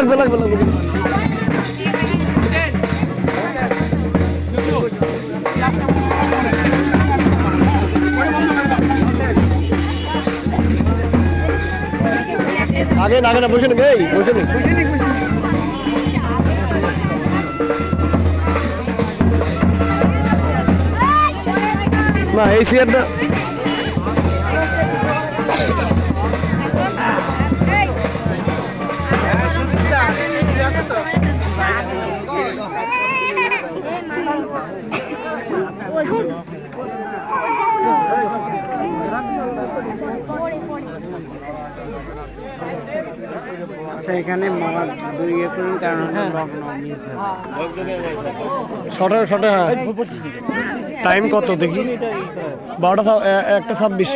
লাগবে লাগবে লাগবে। আগে না আগে না, বসে নি এই, বসে নি না, এই চেয়ারটা আচ্ছা এখানে মামা দুই ইয়ে করুন কারণ শর্টে হ্যাঁ। টাইম কত দেখি? বারোটা একটা ছাব্বিশ।